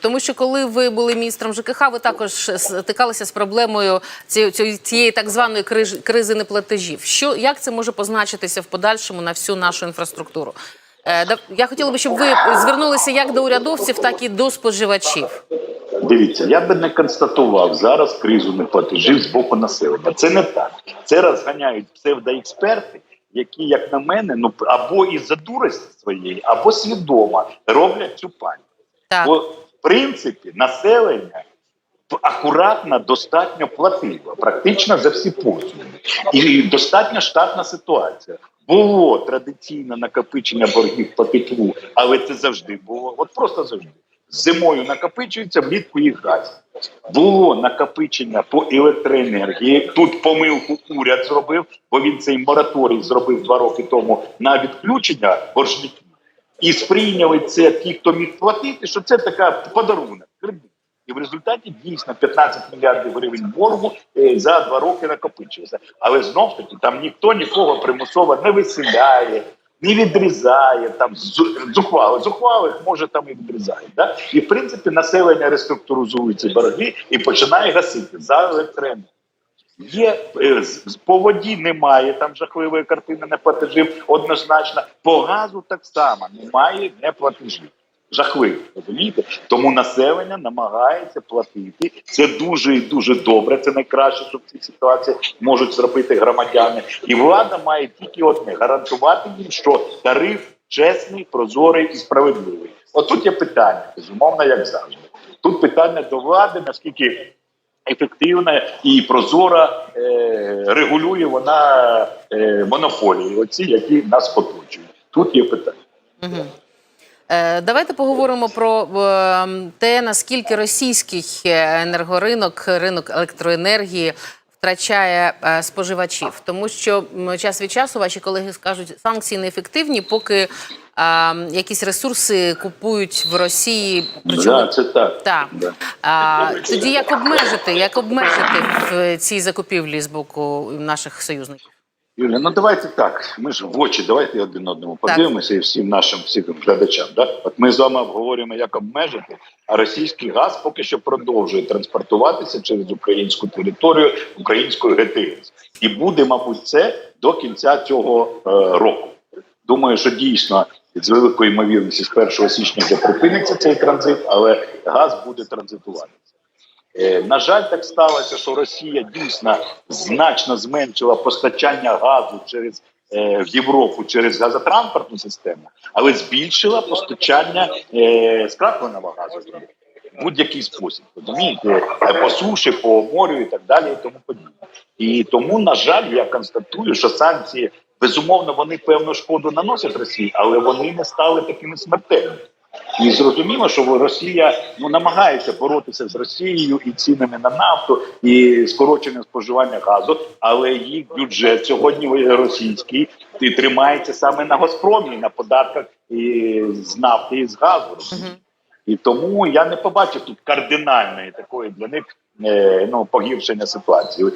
Тому що коли ви були міністром ЖКХ, ви також стикалися з проблемою цієї, цієї- так званої кризи неплатежів. Що як це може позначитися в подальшому на всю нашу інфраструктуру? Е, Я хотіла би, щоб ви звернулися як до урядовців, так і до споживачів. Дивіться, я би не констатував зараз кризу неплатежів з боку населення. Це не так. Це розганяють псевдоексперти, які, як на мене, ну або із-за дурості своєї, або свідомо роблять цю. Так. Бо принципі населення акуратно достатньо платило, практично за всі послуги. І достатньо штатна ситуація. Було традиційне накопичення боргів по теплу, але це завжди було. От просто завжди. Зимою накопичується, влітку їх газ. Було накопичення по електроенергії. Тут помилку уряд зробив, бо він цей мораторій зробив два роки тому на відключення боржників. І сприйняли це ті, хто міг платити, що це така подарунок, кредит. І в результаті дійсно 15 мільярдів гривень боргу е, за два роки накопичилося. Але знов таки там ніхто нікого примусово не виселяє, не відрізає там з- зухвалих. Може там і відрізають. Да? І в принципі населення реструктуризує ці борги і починає гасити за електроенергію. Є е, по воді немає там жахливої картини неплатежів. Однозначно, по газу так само немає неплатежів. Жахливо, розумієте? Тому населення намагається платити. Це дуже і дуже добре. Це найкраще, що в цій ситуації можуть зробити громадяни. І влада має тільки одне гарантувати їм, що тариф чесний, прозорий і справедливий. Отут є питання, безумовно, як завжди. Тут питання до влади, наскільки ефективна і прозора е, регулює вона е, монополії, оці, які нас оточують. Тут є питання. Е, Давайте поговоримо про е, те, наскільки російський е, енергоринок, ринок електроенергії втрачає е, споживачів, тому що час від часу ваші колеги скажуть, санкції неефективні, поки е, якісь ресурси купують в Росії. Да, це так. Так. Да. А, тоді як обмежити, як обмежити в цій закупівлі з боку наших союзників? Юля, ну давайте так. Ми ж в очі, давайте один одному подивимося і всім нашим всім глядачам. Да? От ми з вами обговорюємо, як обмежити, а російський газ поки що продовжує транспортуватися через українську територію українською ГТС. І буде, мабуть, це до кінця цього е, року. Думаю, що дійсно з великою ймовірністю з 1 січня вже припиниться цей транзит, але газ буде транзитуватися. Е, На жаль, так сталося, що Росія дійсно значно зменшила постачання газу через е, в Європу через газотранспортну систему, але збільшила постачання е, скрапленого газу в будь-який спосіб. Розумієте, Е, по суші, по морю і так далі, і тому подібне. І тому, на жаль, я констатую, що санкції безумовно вони певну шкоду наносять Росії, але вони не стали такими смертельними. І зрозуміло, що Росія ну намагається боротися з Росією і цінами на нафту, і скороченням споживання газу, але їх бюджет сьогодні російський і тримається саме на Газпромі, на податках і з нафти і з газу. І тому я не побачив тут кардинальної такої для них е, ну погіршення ситуації.